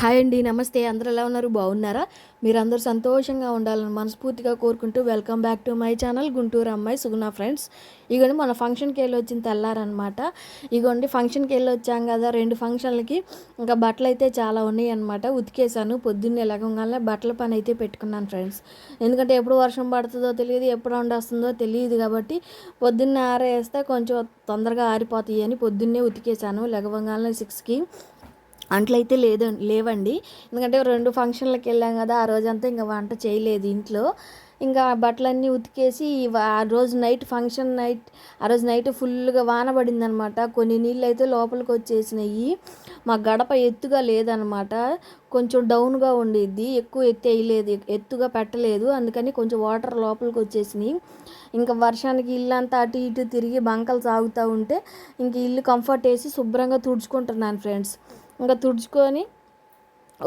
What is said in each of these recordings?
Hi అండి నమస్తే. అందరూ ఎలా ఉన్నారు? బాగున్నారా? మీరందరూ సంతోషంగా ఉండాలని మనస్ఫూర్తిగా కోరుకుంటూ welcome back to my channel Guntur అమ్మాయి సుగుణ ఫ్రెండ్స్. ఇగోండి మన ఫంక్షన్కి వెళ్ళి వచ్చిన తెల్లారనమాట. ఇగోండి ఫంక్షన్కి వెళ్ళి వచ్చాం కదా రెండు ఫంక్షన్లకి. ఇంకా బట్టలు అయితే చాలా ఉన్నాయి అనమాట ఉతికేసాను పొద్దున్నే లగంగానే బట్టల పని అయితే పెట్టుకున్నాను ఫ్రెండ్స్. ఎందుకంటే ఎప్పుడు వర్షం పడుతుందో తెలియదు ఎప్పుడు వస్తుందో తెలియదు కాబట్టి పొద్దున్నే ఆరేస్తే కొంచెం తొందరగా ఆరిపోతాయి అని పొద్దున్నే ఉతికేసాను లగవంగానే సిక్స్కి. అంట్లయితే లేదు లేవండి. ఎందుకంటే రెండు ఫంక్షన్లకు వెళ్ళాం కదా ఆ రోజంతా ఇంకా వంట చేయలేదు ఇంట్లో. ఇంకా బట్టలన్నీ ఉతికేసి ఆ రోజు నైట్ ఫంక్షన్ నైట్ ఆ రోజు నైట్ ఫుల్గా వాన పడిందనమాట. కొన్ని నీళ్ళు అయితే లోపలికి వచ్చేసినాయి. మా గడప ఎత్తుగా లేదనమాట. కొంచెం డౌన్గా ఉండేది ఎక్కువ ఎత్తి వేయలేదు ఎత్తుగా పెట్టలేదు. అందుకని కొంచెం వాటర్ లోపలికి వచ్చేసినాయి. ఇంకా వర్షానికి ఇల్లు అంతా అటు ఇటు తిరిగి బంకలు సాగుతూ ఉంటే ఇంక ఇల్లు కంఫర్ట్ వేసి శుభ్రంగా తుడుచుకుంటున్నాను ఫ్రెండ్స్ ఇంకా తుడుచుకొని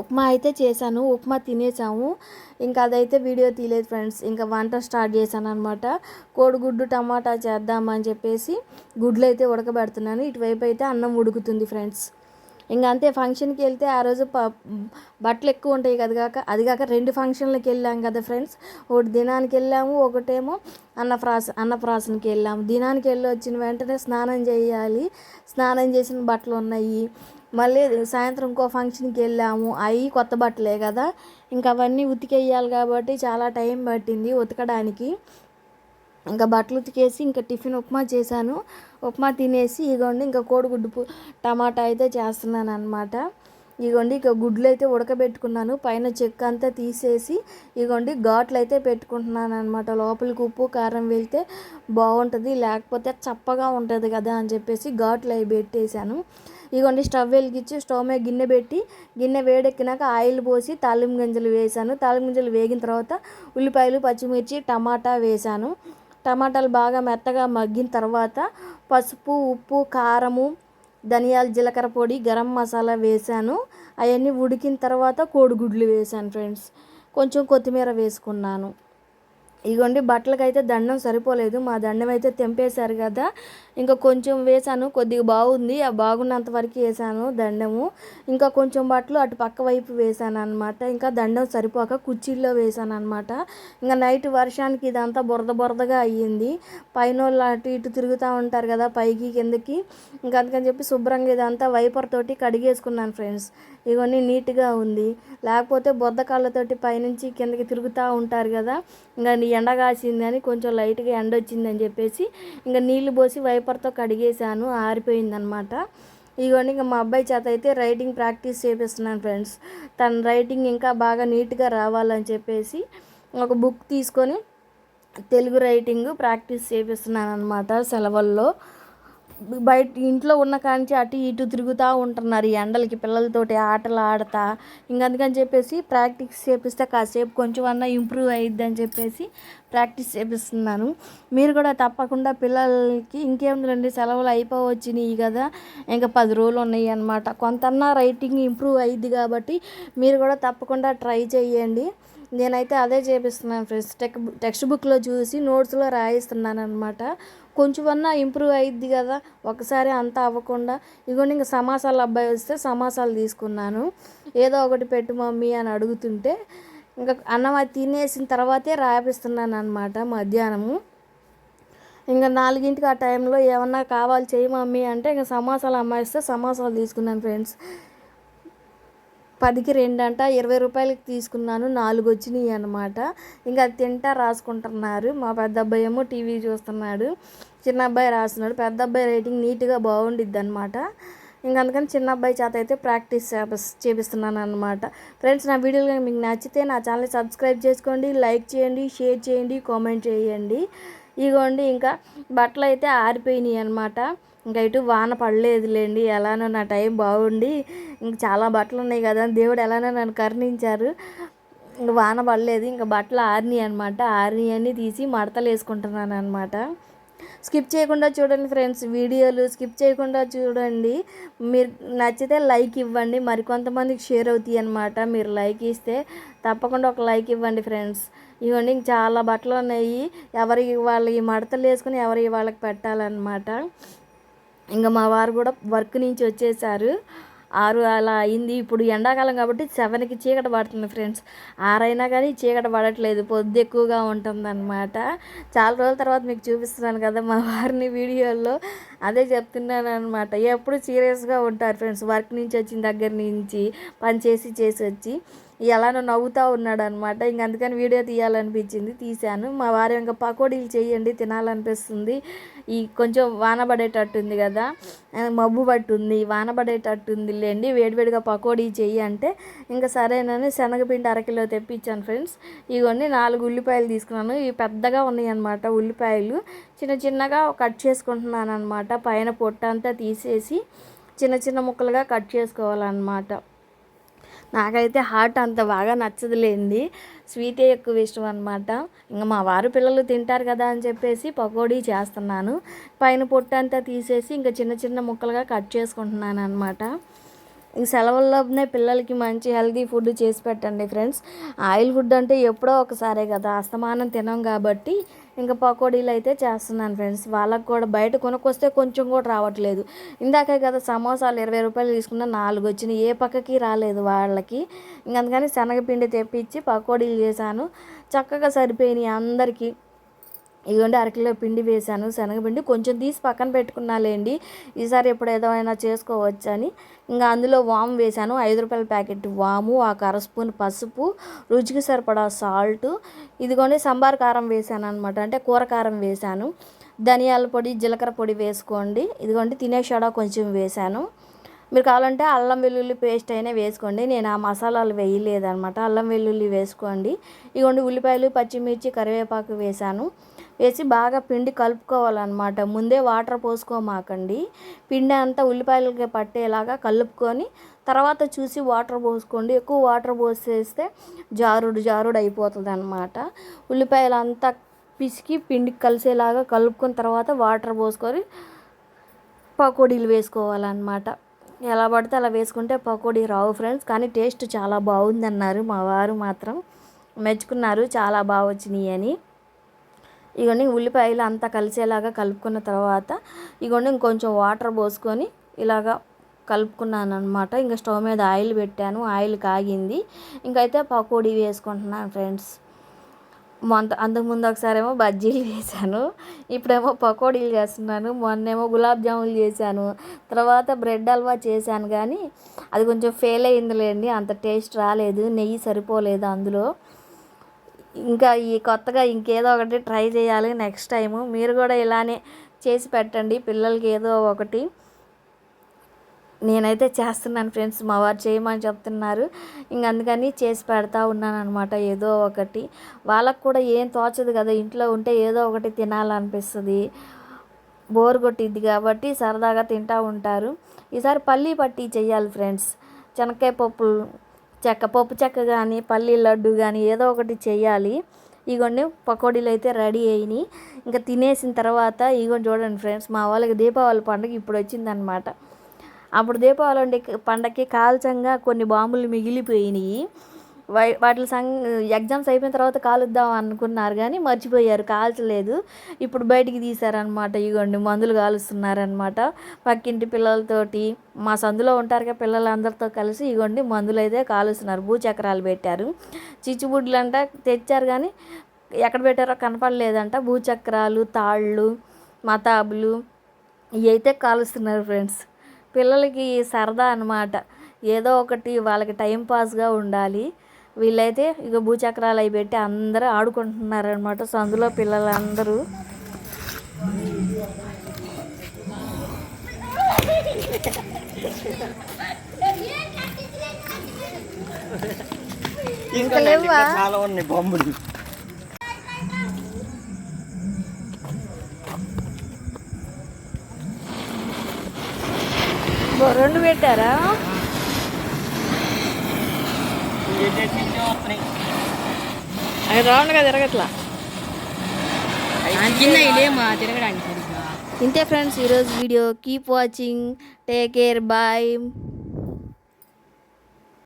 ఉప్మా అయితే చేశాను ఉప్మా తినేసాము. ఇంకా అదైతే వీడియో తీయలేదు ఫ్రెండ్స్. ఇంకా వంట స్టార్ట్ చేశాను అనమాట కోడిగుడ్డు టమాటా చేద్దామని చెప్పేసి గుడ్లు అయితే ఉడకబెడుతున్నాను. ఇటువైపు అయితే అన్నం ఉడుకుతుంది ఫ్రెండ్స్. ఇంకా అంతే ఫంక్షన్కి వెళ్తే ఆ రోజు ప బట్టలు ఎక్కువ ఉంటాయి కదా కాక అది కాక రెండు ఫంక్షన్లకు వెళ్ళాం కదా ఫ్రెండ్స్. ఒకటి దినానికి వెళ్ళాము ఒకటేమో అన్నప్రాస అన్నప్రాసనకి వెళ్ళాము. దినానికి వెళ్ళి వచ్చిన వెంటనే స్నానం చేయాలి. స్నానం చేసిన బట్టలు ఉన్నాయి మళ్ళీ సాయంత్రం ఇంకో ఫంక్షన్కి వెళ్ళాము. అవి కొత్త బట్టలే కదా. ఇంకా అవన్నీ ఉతికేయాలి కాబట్టి చాలా టైం పట్టింది ఉతకడానికి. ఇంకా బట్టలు ఉతికేసి ఇంకా టిఫిన్ ఉప్మా చేశాను. ఉప్మా తినేసి ఇగోండి ఇంకా కోడిగుడ్డు టమాటా అయితే చేస్తున్నాను అనమాట ఇగోండి ఇక గుడ్లు అయితే ఉడకబెట్టుకున్నాను. పైన చెక్క అంతా తీసేసి ఇగోండి ఘాట్లు అయితే పెట్టుకుంటున్నాను అనమాట లోపలికి ఉప్పు కారం వెళ్తే బాగుంటుంది. లేకపోతే చప్పగా ఉంటుంది కదా అని చెప్పేసి ఘాట్లు అవి పెట్టేశాను. ఇగోండి స్టవ్ వెలిగించి స్టవ్ మీద గిన్నె పెట్టి గిన్నె వేడెక్కినాక ఆయిల్ పోసి తాలింపు గింజలు వేసాను. తాలింపు గింజలు వేగిన తర్వాత ఉల్లిపాయలు పచ్చిమిర్చి టమాటా వేసాను. టమాటాలు బాగా మెత్తగా మగ్గిన తర్వాత పసుపు ఉప్పు కారము ధనియాల జీలకర్ర పొడి గరం మసాలా వేసాను. అవన్నీ ఉడికిన తర్వాత కోడిగుడ్లు వేసాను ఫ్రెండ్స్. కొంచెం కొత్తిమీర వేసుకున్నాను. ఇగోండి బట్టలకైతే దండం సరిపోలేదు. మా దండం అయితే తెంపేశారు కదా. ఇంకా కొంచెం వేసాను కొద్దిగా బాగుంది. ఆ బాగున్నంత వరకు వేసాను దండము. ఇంకా కొంచెం బట్టలు అటు పక్క వైపు వేసాను అనమాట ఇంకా దండం సరిపోక కుర్చీల్లో వేసాను అనమాట ఇంకా నైట్ వర్షానికి ఇదంతా బురద బురదగా అయ్యింది. పైన వాళ్ళు అటు ఇటు తిరుగుతూ ఉంటారు కదా పైకి కిందకి. ఇంకా అందుకని చెప్పి శుభ్రంగా ఇదంతా వైపర్ తోటి కడిగేసుకున్నాను ఫ్రెండ్స్. ఇవన్నీ నీట్గా ఉంది. లేకపోతే బురద కాళ్ళతోటి పైనుంచి కిందకి తిరుగుతూ ఉంటారు కదా. ఇంకా ఎండ కాసింది అని కొంచెం లైట్గా ఎండ వచ్చిందని చెప్పేసి ఇంకా నీళ్ళు పోసి వైపర్తో కడిగేసాను ఆరిపోయిందనమాట ఇదిగోండి ఇంకా మా అబ్బాయి చేత అయితే రైటింగ్ ప్రాక్టీస్ చేపిస్తున్నాను ఫ్రెండ్స్. తన రైటింగ్ ఇంకా బాగా నీట్గా రావాలని చెప్పేసి ఒక బుక్ తీసుకొని తెలుగు రైటింగ్ ప్రాక్టీస్ చేపిస్తున్నాను అనమాట సెలవుల్లో. బయట ఇంట్లో ఉన్న కాంచి అటు ఇటు తిరుగుతూ ఉంటున్నారు ఈ ఎండలకి పిల్లలతోటి ఆటలు ఆడతా. ఇంక అందుకని చెప్పేసి ప్రాక్టీస్ చేపిస్తే కాసేపు కొంచెం అన్నా ఇంప్రూవ్ అయ్యిద్ది అని చెప్పేసి ప్రాక్టీస్ చేపిస్తున్నాను. మీరు కూడా తప్పకుండా పిల్లలకి ఇంకేముందండి సెలవులు అయిపోవచ్చినాయి కదా ఇంకా పది రోజులు ఉన్నాయి అనమాట కొంతన్నా రైటింగ్ ఇంప్రూవ్ అయ్యిద్ది కాబట్టి మీరు కూడా తప్పకుండా ట్రై చేయండి నేనైతే అదే చేపిస్తున్నాను ఫ్రెండ్స్. టెక్ టెక్స్ట్ బుక్లో చూసి నోట్స్లో రాయిస్తున్నాను అనమాట కొంచెమన్నా ఇంప్రూవ్ అయ్యిద్ది కదా ఒకసారి అంతా అవ్వకుండా. ఇగోండి ఇంకా సమాసాలు అబ్బాయి వస్తే సమాసాలు తీసుకున్నాను. ఏదో ఒకటి పెట్టు మమ్మీ అని అడుగుతుంటే ఇంకా అన్నం అది తినేసిన తర్వాతే రాపిస్తున్నాను అనమాట మధ్యాహ్నము. ఇంకా నాలుగింటికి ఆ టైంలో ఏమన్నా కావాలి చేయి మమ్మీ అంటే ఇంకా సమాసాలు అమ్మాయిస్తే సమాసాలు తీసుకున్నాను ఫ్రెండ్స్. పదికి రెండు అంట ఇరవై రూపాయలకి తీసుకున్నాను నాలుగు వచ్చినాయి అనమాట ఇంకా అది తింటా రాసుకుంటున్నారు. మా పెద్ద అబ్బాయి ఏమో టీవీ చూస్తున్నాడు. చిన్న అబ్బాయి రాస్తున్నాడు. పెద్ద అబ్బాయి రైటింగ్ నీట్గా బాగుండిద్ది అనమాట ఇంకా అందుకని చిన్న అబ్బాయి చేత అయితే ప్రాక్టీస్ చేపిస్తున్నాను అనమాట ఫ్రెండ్స్ నా వీడియోలు మీకు నచ్చితే నా ఛానల్ సబ్స్క్రైబ్ చేసుకోండి లైక్ చేయండి షేర్ చేయండి కామెంట్ చేయండి. ఇగోండి ఇంకా బట్టలు అయితే ఆరిపోయినాయి అనమాట ఇంకా ఇటు వాన పడలేదులేండి ఎలానో నా టైం బాగుండి. ఇంక చాలా బట్టలు ఉన్నాయి కదా దేవుడు ఎలానో నన్ను కరుణించారు. ఇంకా వాన పడలేదు ఇంకా బట్టలు ఆరినాయి అనమాట ఆర్నీ అన్నీ తీసి మడతలు వేసుకుంటున్నాను అనమాట స్కిప్ చేయకుండా చూడండి ఫ్రెండ్స్ వీడియోలు స్కిప్ చేయకుండా చూడండి. మీరు నచ్చితే లైక్ ఇవ్వండి మరికొంతమందికి షేర్ అవుతాయి అనమాట మీరు లైక్ ఇస్తే తప్పకుండా ఒక లైక్ ఇవ్వండి ఫ్రెండ్స్. ఇవన్నీ చాలా బట్టలు ఉన్నాయి ఎవరికి వాళ్ళకి మడతలు వేసుకుని ఎవరికి వాళ్ళకి పెట్టాలన్నమాట. ఇంకా మా వారు కూడా వర్క్ నుంచి వచ్చేసారు. ఆరు అలా అయింది. ఇప్పుడు ఎండాకాలం కాబట్టి సెవెన్కి చీకట పడుతుంది ఫ్రెండ్స్. ఆరైనా కానీ చీకట పడట్లేదు. పొద్దు ఎక్కువగా ఉంటుందన్నమాట. చాలా రోజుల తర్వాత మీకు చూపిస్తున్నాను కదా మా వారిని వీడియోల్లో అదే చెప్తున్నాను అనమాట ఎప్పుడు సీరియస్గా ఉంటారు ఫ్రెండ్స్. వర్క్ నుంచి వచ్చిన దగ్గర నుంచి పని చేసి చేసి వచ్చి. ఎలానో నవ్వుతూ ఉన్నాడు అనమాట ఇంక అందుకని వీడియో తీయాలనిపించింది. తీశాను. మా వారు ఇంకా పకోడీలు చేయండి తినాలనిపిస్తుంది. ఈ కొంచెం వాన పడేటట్టుంది కదా. మబ్బు పట్టుంది. వాన పడేటట్టుంది లేండి. వేడివేడిగా పకోడీ చెయ్యి అంటే ఇంకా సరేనని శనగపిండి అరకిలో తెప్పించాను ఫ్రెండ్స్. ఇవన్నీ నాలుగు ఉల్లిపాయలు తీసుకున్నాను. ఇవి పెద్దగా ఉన్నాయి అనమాట ఉల్లిపాయలు. చిన్న చిన్నగా కట్ చేసుకుంటున్నాను అనమాట పైన పొట్ట అంతా తీసేసి చిన్న చిన్న ముక్కలుగా కట్ చేసుకోవాలన్నమాట. నాకైతే హార్ట్ అంత బాగా నచ్చదులేండి. స్వీటే ఎక్కువ ఇష్టం అనమాట ఇంకా మా వారు పిల్లలు తింటారు కదా అని చెప్పేసి పకోడీ చేస్తున్నాను. పైన పొట్టు అంతా తీసేసి ఇంకా చిన్న చిన్న ముక్కలుగా కట్ చేసుకుంటున్నాను అనమాట ఈ సెలవుల్లోనే పిల్లలకి మంచి హెల్తీ ఫుడ్ చేసి పెట్టండి ఫ్రెండ్స్. ఆయిల్ ఫుడ్ అంటే ఎప్పుడో ఒకసారే కదా అస్తమానం తినం కాబట్టి ఇంకా పకోడీలు అయితే చేస్తున్నాను ఫ్రెండ్స్. వాళ్ళకి కూడా బయట కొనుక్కొస్తే కొంచెం కూడా రావట్లేదు. ఇందాకే కదా సమోసాలు ఇరవై రూపాయలు తీసుకున్న నాలుగు వచ్చినాయి. ఏ పక్కకి రాలేదు వాళ్ళకి. ఇంక అందుకని శనగపిండి తెప్పించి పకోడీలు చేశాను. చక్కగా సరిపోయినాయి అందరికీ. ఇదిగోండి అరకిలో పిండి వేశాను శనగపిండి కొంచెం తీసి పక్కన పెట్టుకున్నాలేండి. ఈసారి ఎప్పుడు ఏదైనా చేసుకోవచ్చు అని ఇంకా అందులో వాము వేశాను ఐదు రూపాయల ప్యాకెట్ వాము ఒక అర స్పూన్ పసుపు రుచికి సరిపడా సాల్ట్. ఇదిగోండి సంబార్ కారం వేశాను అనమాట అంటే కూర కారం వేశాను. ధనియాల పొడి జీలకర్ర పొడి వేసుకోండి. ఇదిగోండి తినే షడా కొంచెం వేశాను. మీరు కావాలంటే అల్లం వెల్లుల్లి పేస్ట్ అయినా వేసుకోండి. నేను ఆ మసాలాలు వేయలేదనమాట అల్లం వెల్లుల్లి వేసుకోండి. ఇదిగోండి ఉల్లిపాయలు పచ్చిమిర్చి కరివేపాకు వేసాను వేసి బాగా పిండి కలుపుకోవాలన్నమాట. ముందే వాటర్ పోసుకోమాకండి. పిండి అంతా ఉల్లిపాయలకి పట్టేలాగా కలుపుకొని తర్వాత చూసి వాటర్ పోసుకోండి. ఎక్కువ వాటర్ పోసేస్తే జారుడు జారుడు అయిపోతుంది అనమాట ఉల్లిపాయలు అంతా పిసికి పిండికి కలిసేలాగా కలుపుకున్న తర్వాత వాటర్ పోసుకొని పకోడీలు వేసుకోవాలన్నమాట. ఎలా పడితే అలా వేసుకుంటే పకోడీ రావు ఫ్రెండ్స్. కానీ టేస్ట్ చాలా బాగుందన్నారు. మా వారు మాత్రం మెచ్చుకున్నారు. చాలా బాగా వచ్చినాయి అని. ఇగోండి ఉల్లిపాయలు అంతా కలిసేలాగా కలుపుకున్న తర్వాత ఇగోండి ఇంకొంచెం వాటర్ పోసుకొని ఇలాగా కలుపుకున్నాను అనమాట ఇంకా స్టవ్ మీద ఆయిల్ పెట్టాను ఆయిల్ కాగింది. ఇంకైతే పకోడీ వేసుకుంటున్నాను ఫ్రెండ్స్. మొంత అంతకుముందు ఒకసారేమో బజ్జీలు చేశాను ఇప్పుడేమో పకోడీలు చేస్తున్నాను మొన్నేమో గులాబ్ జాములు చేశాను తర్వాత బ్రెడ్ హల్వా చేశాను కానీ అది కొంచెం ఫెయిల్ అయిందిలేండి అంత టేస్ట్ రాలేదు నెయ్యి సరిపోలేదు అందులో. ఇంకా ఈ కొత్తగా ఇంకేదో ఒకటి ట్రై చేయాలి నెక్స్ట్ టైము. మీరు కూడా ఇలానే చేసి పెట్టండి పిల్లలకి ఏదో ఒకటి. నేనైతే చేస్తున్నాను ఫ్రెండ్స్ మా వారు చేయమని చెప్తున్నారు. ఇంక అందుకని చేసి పెడతా ఉన్నాను అనమాట ఏదో ఒకటి. వాళ్ళకు కూడా ఏం తోచదు కదా ఇంట్లో ఉంటే ఏదో ఒకటి తినాలనిపిస్తుంది. బోర్ కొట్టిద్ది కాబట్టి సరదాగా తింటూ ఉంటారు. ఈసారి పల్లీ పట్టి చేయాలి ఫ్రెండ్స్ శనక్కాయ పప్పులు చెక్క పప్పు చెక్క కానీ పల్లీ లడ్డు కానీ ఏదో ఒకటి చేయాలి. ఇగోండి పకోడీలు అయితే రెడీ అయినాయి. ఇంకా తినేసిన తర్వాత ఇగోండి చూడండి ఫ్రెండ్స్ మా వాళ్ళకి దీపావళి పండుగ ఇప్పుడు వచ్చిందనమాట అప్పుడు దీపావళి పండగకి కాల్చంగా కొన్ని బాంబులు మిగిలిపోయినాయి. వాటి సం ఎగ్జామ్స్ అయిపోయిన తర్వాత కాలుద్దాం అనుకున్నారు కానీ మర్చిపోయారు కాల్చలేదు. ఇప్పుడు బయటికి తీశారనమాట ఇగోండి మందులు కాలుస్తున్నారనమాట పక్కింటి పిల్లలతోటి మా సందులో ఉంటారు కదా పిల్లలందరితో కలిసి ఇగోండి మందులు అయితే కాలుస్తున్నారు భూచక్రాలు పెట్టారు. చిచ్చుబుడ్లు అంట తెచ్చారు కానీ ఎక్కడ పెట్టారో కనపడలేదంట. భూచక్రాలు తాళ్ళు మతాబులు ఇవి అయితే కాలుస్తున్నారు ఫ్రెండ్స్. పిల్లలకి సరదా అనమాట ఏదో ఒకటి వాళ్ళకి టైం పాస్గా ఉండాలి. వీళ్ళైతే ఇక భూచక్రాలు అవి పెట్టి అందరూ ఆడుకుంటున్నారనమాట సందులో పిల్లలందరూ. ఇంకా చాలా ఉన్నాయి బొమ్మలు రెండు పెట్టారా? అవి తిరగట్లా? ఇదేమా తిరగడానికి సరిగ్గా. ఇంతే ఫ్రెండ్స్ ఈరోజు video keep watching take care bye